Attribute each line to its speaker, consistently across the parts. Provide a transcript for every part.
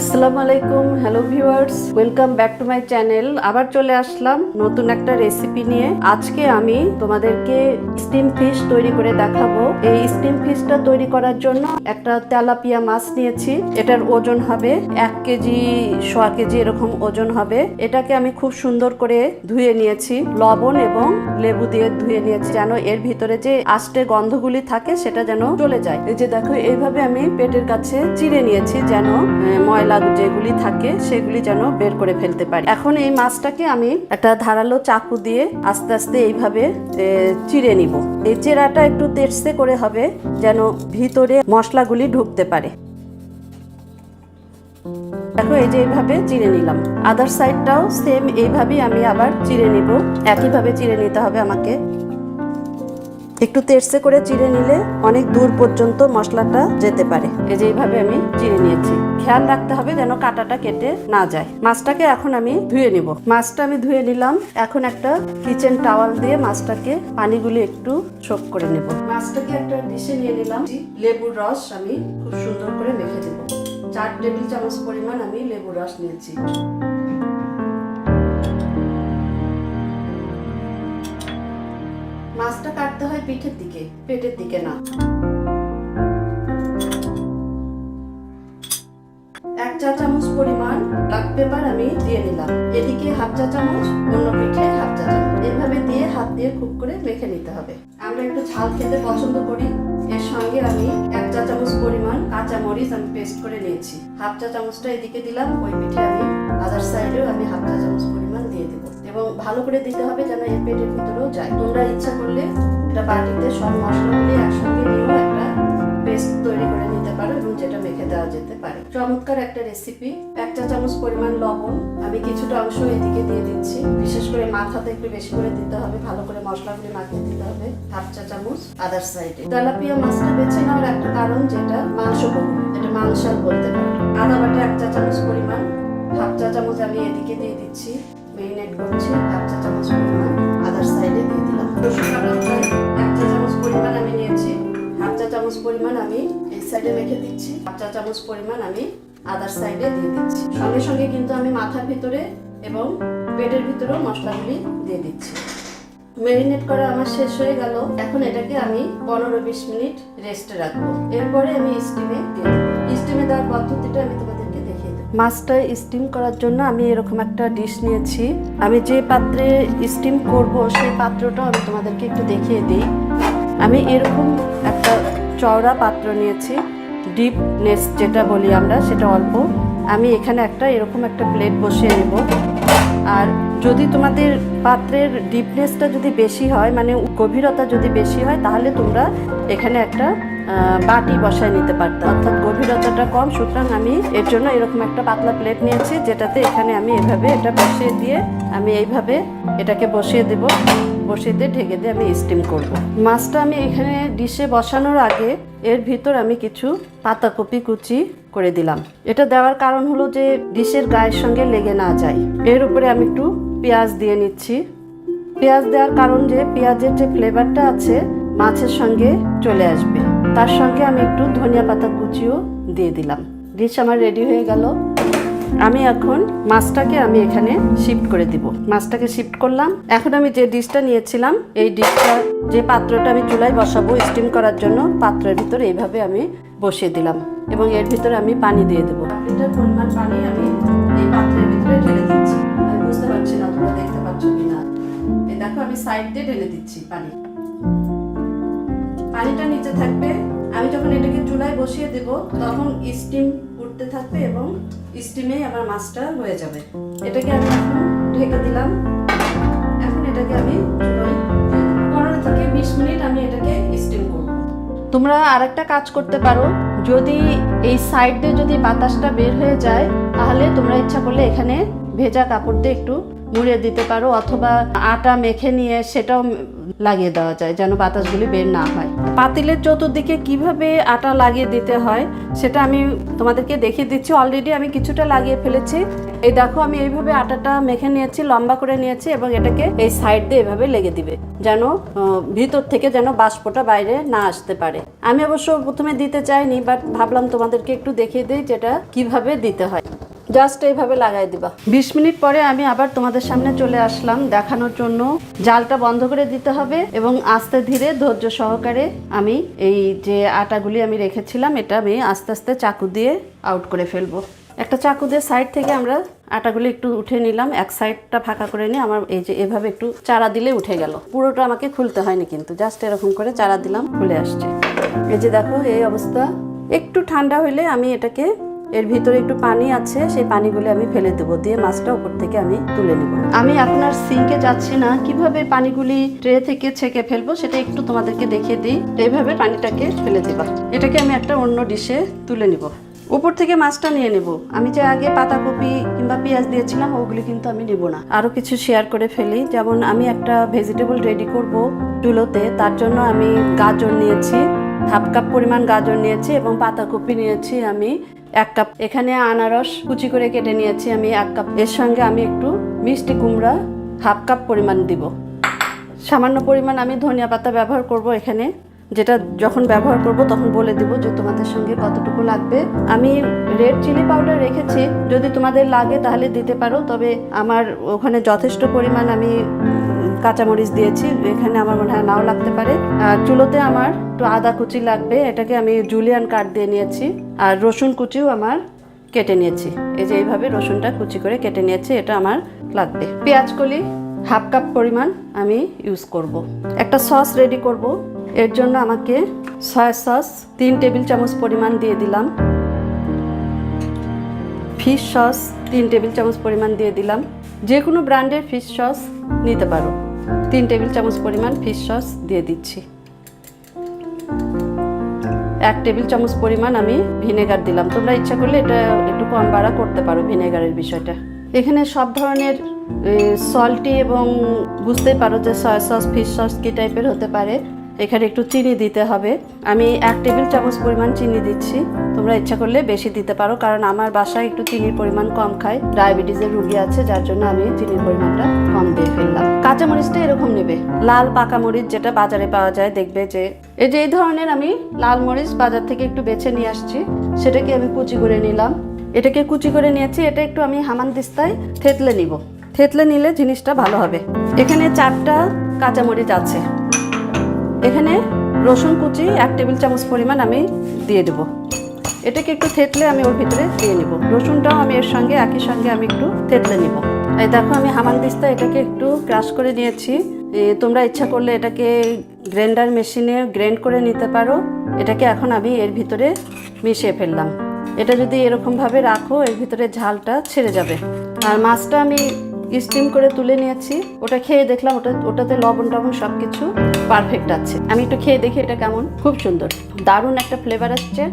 Speaker 1: us. আসসালামু আলাইকুম hello viewers welcome back to my channel আবার চলে আসলাম নতুন একটা রেসিপি নিয়ে। আজকে আমি তোমাদেরকে স্টিম ফিশ তৈরি করে দেখাবো। এই স্টিম ফিশটা তৈরি করার জন্য একটা তেলাপিয়া মাছ নিয়েছি। এটার ওজন হবে এক কেজি, সোয়া কেজি এরকম ওজন হবে। এটাকে আমি খুব সুন্দর করে ধুয়ে নিয়েছি। লবণ এবং লেবু দিয়ে ধুয়ে নিয়েছি যেন এর ভিতরে যে আষ্টে গন্ধগুলি থাকে সেটা যেন চলে যায়। এই যে দেখো, এইভাবে আমি পেটের কাছে চিড়ে নিয়েছি যেন ময়লা যেগুলি থাকে সেগুলি যেন বের করে ফেলতে পারি। এখন এই মাছটাকে আমি একটা ধারালো চাকু দিয়ে আস্তে আস্তে এইভাবে চিড়ে নিব। এই চেরাটা একটু তেরসে করে হবে যেন ভিতরে মশলাগুলি ঢুকতে পারে। দেখো এই যে এইভাবে চিড়ে নিলাম। আদার সাইডটাও সেম এইভাবেই আমি আবার চিড়ে নিব। একইভাবে চিড়ে নিতে হবে আমাকে। একটু তেরসে করে চিড়ে নিলে অনেক দূর পর্যন্ত মশলাটা যেতে পারে। এই যে এইভাবে আমি চিড়ে নিয়েছি। খেয়াল রাখতে হবে যেন কাঁটাটা কেটে না যায়। মাছটাকে এখন আমি ধুয়ে নিব। মাছটা আমি ধুয়ে নিলাম। এখন একটা কিচেন টাওয়াল দিয়ে মাছটাকে পানিগুলি একটু শোক করে নেব। মাছটাকে একটা ডিশে নিয়ে নিলাম। লেবুর রস আমি খুব সুন্দর করে মেখে দেব চার টেবিল চামচ পরিমাণ আমি লেবুর রস নিয়েছি। কাটতে হয় পিঠের দিকে, পেটের দিকে না। এক চা চামচ পরিমাণ ব্ল্যাক পেপার আমি দিয়ে নিলাম। এদিকে হাফ চা চামচ অন্য পিঠে হাফ চা চামচ। এভাবে দিয়ে হাত দিয়ে খুব করে মেখে নিতে হবে। আমরা একটু ঝাল খেতে পছন্দ করি। এর সঙ্গে আমি এক চা চামচ পরিমাণ কাঁচা মরিচ আমি পেস্ট করে নিয়েছি। হাফ চা চামচটা এদিকে দিলাম, ওই পিঠে আমি আদার সাইডেও আমি হাফ চা চামচ পরিমাণ দিয়ে দেবো। এবং ভালো করে দিতে হবে যেন এর পেটের ভিতরেও যায়। তোমরা ইচ্ছা করলে এটা বাটিতে সব মশলাগুলি একসঙ্গে নিয়েও একটা পেস্ট তৈরি করে নিতে পারো এবং যেটা মেখে দেওয়া যেতে পারে। চমৎকার একটা রেসিপি এক চা চামচ পরিমাণ লবণ। আমি কিছুটা অংশ এদিকে দিয়ে দিচ্ছি। বিশেষ করে মাথাতে একটু বেশি করে দিতে হবে। ভালো করে মশলাগুলি মাখিয়ে দিতে হবে। হাফ চা চামচ আদার সাইডে। তেলাপিয়া মাছটা বেছে নেওয়ার একটা কারণ যেটা মাংস এটা মাংসাল বলতে পারে। আদা বাটা এক চা চামচ পরিমাণ। হাফ চা চামচ আমি এদিকে দিয়ে দিচ্ছি মেরিনেট করছি, হাফ চা চামচ পরিমাণ। আদার সাইডে দিয়ে দিলাম। রসুন এক চা চামচ পরিমাণ আমি নিয়েছি। হাফ চা চামচ পরিমাণ আমি এই সাইডে রেখে দিচ্ছি। হাফ চা চামচ পরিমাণ আমি আদার সাইডে দিয়ে দিচ্ছি। সঙ্গে সঙ্গে কিন্তু আমি মাথার ভিতরে এবং পেটের ভিতরেও মশলাগুলি দিয়ে দিচ্ছি। মেরিনেট করা আমার শেষ হয়ে গেল। এখন এটাকে আমি পনেরো বিশ মিনিট রেস্টে রাখব। এরপরে আমি স্টিমে দিয়ে দেবো। স্টিমে দেওয়ার পদ্ধতিটা আমি দেবো মাছটা স্টিম করার জন্য আমি এরকম একটা ডিশ নিয়েছি। আমি যে পাত্রে স্টিম করব, সেই পাত্রটা আমি তোমাদেরকে একটু দেখিয়ে দিই। আমি এরকম একটা চওড়া পাত্র নিয়েছি ডিপ নেস যেটা বলি আমরা, সেটা অল্প। আমি এখানে একটা এরকম একটা প্লেট বসিয়ে নেব। আর যদি তোমাদের পাত্রের ডিপনেসটা যদি বেশি হয় মানে গভীরতা যদি বেশি হয়, তাহলে তোমরা এখানে একটা বাটি বসায় নিতে পারতে। অর্থাৎ গভীরতাটা কম, সুতরাং আমি এর জন্য এরকম একটা পাতলা প্লেট নিয়েছি, যেটাতে এখানে আমি এভাবে এটা বসিয়ে দিয়ে আমি এইভাবে এটাকে বসিয়ে দেব। বসিয়ে ঢেকে দিয়ে আমি স্টিম করব। মাছটা আমি এখানে ডিশে বসানোর আগে এর ভিতর আমি কিছু পাতাকপি কুচি করে দিলাম। এটা দেওয়ার কারণ হলো যে ডিশের গায়ের সঙ্গে লেগে না যায়। এর উপরে আমি একটু পেঁয়াজ দিয়ে নিচ্ছি। পেঁয়াজ দেওয়ার কারণ যে পেঁয়াজের যে ফ্লেভারটা আছে, মাছের সঙ্গে চলে আসবে। তার সঙ্গে আমি একটু ধনিয়া পাতা কুচিও দিয়ে দিলাম। ডিশ আমার রেডি হয়ে গেল। আমি এখন মাছটাকে আমি এখানে শিফট করে দিব। মাছটাকে শিফট করলাম। এখন আমি যে ডিশটা নিয়েছিলাম, এই ডিশটা, যে পাত্রটা আমি চুলায় বসাবো স্টিম করার জন্য, পাত্রের ভিতরে এইভাবে আমি বসিয়ে দিলাম এবং এর ভিতরে আমি পানি দিয়ে দেবো। লিটার পরিমাণ পানি আমি এই পাত্রের ভিতরে ঢেলে দিচ্ছি। আমি বুঝতে পারছি না তোমরা দেখতে পাচ্ছ কিনা। এই দেখো, আমি সাইড দিয়ে ঢেলে দিচ্ছি পানি। পানিটা নিচে থাকবে। আমি যখন এটাকে চুলায় বসিয়ে দেব, তখন স্টিম উঠতে থাকবে এবং স্টিমে আমার মাছটা হয়ে যাবে। এটাকে আমি ঢেকে দিলাম। এখন এটাকে আমি। পনেরো থেকে বিশ মিনিট আমি এটাকে স্টিম করব। তোমরা আরেকটা কাজ করতে পারো। যদি এই সাইড দিয়ে যদি বাতাসটা বের হয়ে যায়, তাহলে তোমরা ইচ্ছা করলে এখানে ভেজা কাপড় দিয়ে একটু মুড়িয়ে দিতে পারো অথবা আটা মেখে নিয়ে সেটাও লাগিয়ে দেওয়া যায় যেন বাতাসগুলি বের না হয়। পাতিলের চতুর্দিকে কীভাবে আটা লাগিয়ে দিতে হয় সেটা আমি তোমাদেরকে দেখিয়ে দিচ্ছি। অলরেডি আমি কিছুটা লাগিয়ে ফেলেছি। এই দেখো, আমি এইভাবে আটাটা মেখে নিয়েছি, লম্বা করে নিয়েছি এবং এটাকে এই সাইড দিয়ে এভাবে লেগে দিবে যেন ভিতর থেকে যেন বাষ্পটা বাইরে না আসতে পারে। আমি অবশ্য প্রথমে দিতে চাইনি বাট ভাবলাম তোমাদেরকে একটু দেখিয়ে দিই যেটা কীভাবে দিতে হয়। জাস্ট এইভাবে লাগাই দিবা। বিশ মিনিট পরে আমি আবার তোমাদের সামনে চলে আসলাম দেখানোর জন্য। জালটা বন্ধ করে দিতে হবে এবং আস্তে ধীরে ধৈর্য সহকারে আমি এই যে আটাগুলি আমি রেখেছিলাম, এটা আমি আস্তে আস্তে চাকু দিয়ে আউট করে ফেলব। একটা চাকু দিয়ে সাইড থেকে আমরা আটাগুলি একটু উঠে নিলাম। এক সাইডটা ফাঁকা করে নিয়ে আমার এই যে এভাবে একটু চারা দিলে উঠে গেল। পুরোটা আমাকে খুলতে হয়নি কিন্তু জাস্ট এরকম করে চারা দিলাম, খুলে আসছে। এই যে দেখো, এই অবস্থা। একটু ঠান্ডা হলে আমি এটাকে এর ভিতরে একটু পানি আছে, সেই পানিগুলো আমি ফেলে দেবো, দিয়ে মাছটা উপর থেকে আমি তুলে নেব। আমি আর সিঙ্কে যাচ্ছি না। কীভাবে পানিগুলি ট্রে থেকে ছেঁকে ফেলব সেটা একটু তোমাদেরকে দেখিয়ে দিই। এইভাবে পানিটাকে ফেলে দেবা। এটাকে আমি একটা অন্য ডিশে তুলে নিব। উপর থেকে মাছটা নিয়ে নেব। আমি যে আগে পাতাকপি কিংবা পেঁয়াজ দিয়েছিলাম, ওগুলি কিন্তু আমি নেব না। আরও কিছু শেয়ার করে ফেলি। যেমন আমি একটা ভেজিটেবল রেডি করব চুলোতে, তার জন্য আমি গাজর নিয়েছি হাফ কাপ পরিমাণ গাজর নিয়েছি এবং পাতাকপি নিয়েছি আমি। এক কাপ। এখানে আনারস কুচি করে কেটে নিয়েছি আমি এক কাপ। এর সঙ্গে আমি একটু মিষ্টি কুমড়া হাফ কাপ পরিমাণ দিব। সামান্য পরিমাণ আমি ধনিয়া পাতা ব্যবহার করব এখানে। যেটা যখন ব্যবহার করব তখন বলে দিব যে তোমাদের সঙ্গে কতটুকু লাগবে। আমি রেড চিলি পাউডার রেখেছি। যদি তোমাদের লাগে তাহলে দিতে পারো, তবে আমার ওখানে যথেষ্ট পরিমাণ আমি কাঁচামরিচ দিয়েছি, এখানে আমার মনে হয় নাও লাগতে পারে। আর চুলোতে আমার একটু আদা কুচি লাগবে, এটাকে আমি জুলিয়ান কাট দিয়ে নিয়েছি। আর রসুন কুচিও আমার কেটে নিয়েছি। এই যে এইভাবে রসুনটা কুচি করে কেটে নিয়েছি, এটা আমার লাগবে। পেঁয়াজ কলি হাফ কাপ পরিমাণ আমি ইউজ করব। একটা সস রেডি করব। এর জন্য আমাকে সয়া সস তিন টেবিল চামচ পরিমাণ দিয়ে দিলাম। ফিশ সস তিন টেবিল চামচ পরিমাণ দিয়ে দিলাম। যে কোনো ব্র্যান্ডের ফিশ সস নিতে পারো। তিন টেবিল চামচ পরিমাণ ফিশ সস দিয়ে দিচ্ছি। এক টেবিল চামচ পরিমাণ আমি ভিনেগার দিলাম। তোমরা ইচ্ছা করলে এটা একটু কম বাড়া করতে পারো ভিনেগারের বিষয়টা। এখানে সব ধরনের সল্টি এবং বুঝতেই পারো যে সয়া সস ফিশ সস কী টাইপের হতে পারে। এখানে একটু চিনি দিতে হবে। আমি এক টেবিল চামচ পরিমাণ চিনি দিচ্ছি। তোমরা ইচ্ছা করলে বেশি দিতে পারো, কারণ আমার বাসায় একটু চিনির পরিমাণ কম খায়। ডায়াবেটিসের রুগী আছে, যার জন্য আমি চিনির পরিমাণটা কম দিয়ে ফেললাম। কাঁচা মরিচটা এরকম নেবে। লাল পাকা মরিচ যেটা বাজারে পাওয়া যায়, দেখবে যে এই যে এই ধরনের আমি লাল মরিচ বাজার থেকে একটু বেছে নিয়ে আসছি, সেটাকে আমি কুচি করে নিলাম। এটাকে কুচি করে নিয়েছি, এটা একটু আমি হামান দিস্তায় থেতলে নিব। থেতলে নিলে জিনিসটা ভালো হবে। এখানে চারটা কাঁচামরিচ আছে। এখানে রসুন কুচি এক টেবিল চামচ পরিমাণ আমি দিয়ে দেবো। এটাকে একটু থেতলে আমি ওর ভিতরে দিয়ে নিব। রসুনটাও আমি এর সঙ্গে, একই সঙ্গে আমি একটু থেতলে নিব। এই দেখো, আমি হামান দিস্তা এটাকে একটু ক্রাশ করে নিয়েছি। তোমরা ইচ্ছা করলে এটাকে গ্রাইন্ডার মেশিনে গ্রাইন্ড করে নিতে পারো। এটাকে এখন আমি এর ভিতরে মিশিয়ে ফেললাম। এটা যদি এরকমভাবে রাখো, এর ভিতরে ঝালটা ছেড়ে যাবে। আর মাছটা আমি স্টিম করে তুলে নিয়েছি। ওটা খেয়ে দেখলাম ওটা, ওটাতে লবণ টবণ সব কিছু পারফেক্ট আছে। আমি একটু খেয়ে দেখি এটা কেমন। খুব সুন্দর। দারুণ একটা ফ্লেভার আসছে।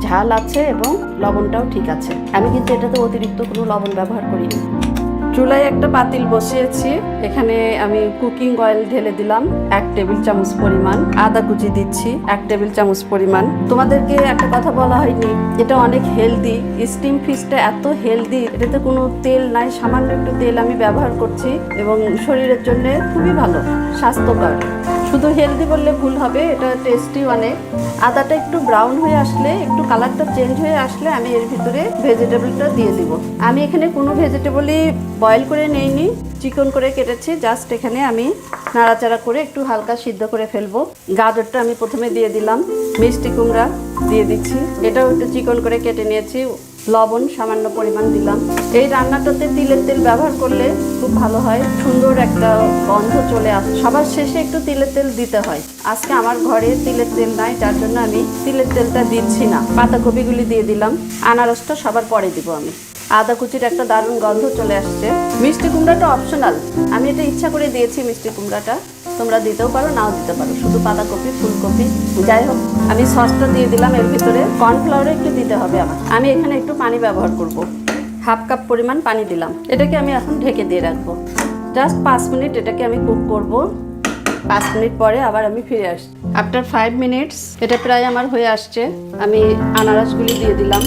Speaker 1: ঝাল আছে এবং লবণটাও ঠিক আছে। আমি কিন্তু এটাতে অতিরিক্ত কোনো লবণ ব্যবহার করিনি। চুলায় একটা পাতিল বসিয়েছি। এখানে আমি কুকিং অয়েল ঢেলে দিলাম, এক টেবিল চামচ পরিমাণ। আদা কুচি দিচ্ছি, এক টেবিল চামচ পরিমাণ। তোমাদেরকে একটা কথা বলা হয়নি, এটা অনেক হেলদি স্টিম ফিশটা এত হেলদি এটাতে কোনো তেল নাই, সামান্য একটু তেল আমি ব্যবহার করছি এবং শরীরের জন্য খুবই ভালো, স্বাস্থ্যকর। শুধু হেলদি বললে ভুল হবে, এটা টেস্টি অনেক আদাটা একটু ব্রাউন হয়ে আসলে, একটু কালারটা চেঞ্জ হয়ে আসলে আমি এর ভিতরে ভেজিটেবলটা দিয়ে দিব। আমি এখানে কোনো ভেজিটেবলই বয়েল করে নেইনি চিকন করে কেটেছি জাস্ট এখানে আমি নাড়াচাড়া করে একটু হালকা সিদ্ধ করে ফেলব। গাজরটা আমি প্রথমে দিয়ে দিলাম, মিষ্টি কুমড়া দিয়ে দিচ্ছি। এটাও একটু চিকন করে কেটে নিয়েছি লবণ সামান্য পরিমাণ দিলাম। এই রান্নাটাতে তিলের তেল ব্যবহার করলে খুব ভালো হয়, সুন্দর একটা গন্ধ চলে আসে। সবার শেষে একটু তিলের তেল দিতে হয়। আজকে আমার ঘরে তিলের তেল নাই, যার জন্য আমি তিলের তেলটা দিচ্ছি না। পাতাকপিগুলি দিয়ে দিলাম। আনারসটা সবার পরে দিব আমি। আদা কুচির একটা দারুণ গন্ধ চলে আসছে। মিষ্টি কুমড়াটা অপশনাল আমি এটা ইচ্ছা করে দিয়েছি মিষ্টি কুমড়াটা। তোমরা দিতেও পারো, নাও দিতে পারো। শুধু বাঁধাকপি ফুলকপি, যাই হোক, আমি সসটা দিয়ে দিলাম, এর ভিতরে কর্নফ্লাওয়ার একটু দিতে হবে আমার। আমি এখানে একটু পানি ব্যবহার করব। হাফ কাপ পরিমাণ পানি দিলাম। এটাকে আমি এখন ঢেকে দিয়ে রাখব। জাস্ট পাঁচ মিনিট এটাকে আমি কুক করব। পাঁচ মিনিট পরে আবার আমি ফিরে আসছি। আফটার ফাইভ মিনিটস, এটা প্রায় আমার হয়ে আসছে। আমি আনারসগুলি দিয়ে দিলাম।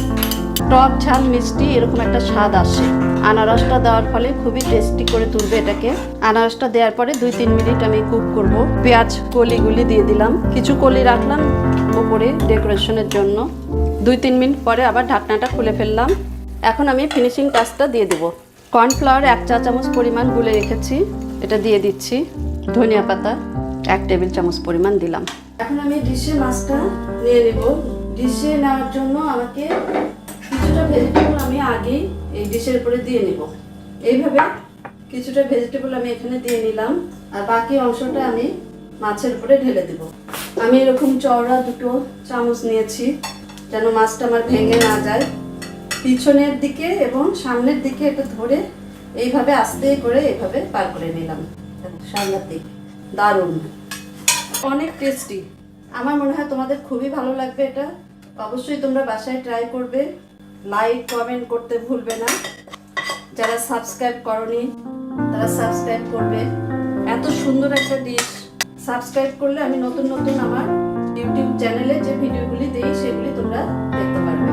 Speaker 1: টক ঝাল মিষ্টি, এরকম একটা স্বাদ আসে। আনারসটা দেওয়ার ফলে খুবই টেস্টি করে তুলবে এটাকে। আনারসটা দেওয়ার পরে দুই তিন মিনিট আমি কুক করব। পেঁয়াজ কলিগুলি দিয়ে দিলাম। কিছু কলি রাখলাম ওপরে ডেকোরেশনের জন্য। দুই তিন মিনিট পরে আবার ঢাকনাটা খুলে ফেললাম। এখন আমি ফিনিশিং টাচটা দিয়ে দেবো। কর্নফ্লাওয়ার এক চা চামচ পরিমাণ গুলে রেখেছি। এটা দিয়ে দিচ্ছি। ধনিয়া পাতা এক টেবিল চামচ পরিমাণ দিলাম। এখন আমি ডিশে মাছটা নিয়ে নেব। ডিশে নেওয়ার জন্য আমাকে কিছুটা ভেজিটেবল আমি আগেই এই ডিশের উপরে দিয়ে নেব। এইভাবে কিছুটা ভেজিটেবল আমি এখানে দিয়ে নিলাম আর বাকি অংশটা আমি মাছের উপরে ঢেলে দেব। আমি এরকম চওড়া দুটো চামচ নিয়েছি যেন মাছটা আমার ভেঙে না যায়। পিছনের দিকে এবং সামনের দিকে এটা ধরে এইভাবে আস্তে করে এইভাবে পার করে নিলাম। সামনের দিকে। দারুণ। অনেক টেস্টি আমার মনে হয় তোমাদের খুবই ভালো লাগবে এটা। অবশ্যই তোমরা বাসায় ট্রাই করবে। লাইক কমেন্ট করতে ভুলবে না। যারা সাবস্ক্রাইব করনি, তারা সাবস্ক্রাইব করবে। এত সুন্দর একটা ডিশ সাবস্ক্রাইব করলে আমি নতুন নতুন আমার ইউটিউব চ্যানেলে যে ভিডিওগুলি দিই, সেগুলি তোমরা দেখতে পারবে।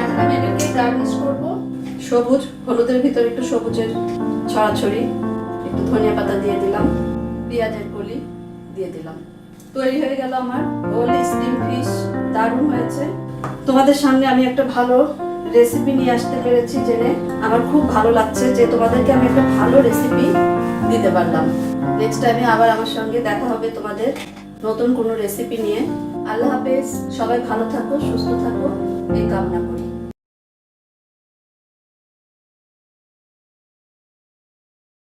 Speaker 1: এখন আমি এটাকে গার্নিশ করব। সবুজ, হলুদের ভিতরে একটু সবুজের ছড়াছড়ি, একটু ধনিয়া পাতা দিয়ে দিলাম, পেঁয়াজের কলি দিয়ে দিলাম। তৈরি হয়ে গেল আমার ওল স্টিম ফিশ দারুণ হয়েছে। তোমাদের সামনে আমি একটা ভালো রেসিপি নিয়ে আসতে পেরেছি জেনে আমার খুব ভালো লাগছে যে তোমাদেরকে আমি একটা ভালো রেসিপি দিতে পারলাম। নেক্সট টাইমে আবার আমার সঙ্গে দেখা হবে তোমাদের নতুন কোনো রেসিপি নিয়ে। আল্লাহ হাফেজ, সবাই ভালো থাকো, সুস্থ থাকো, এই কামনা করি।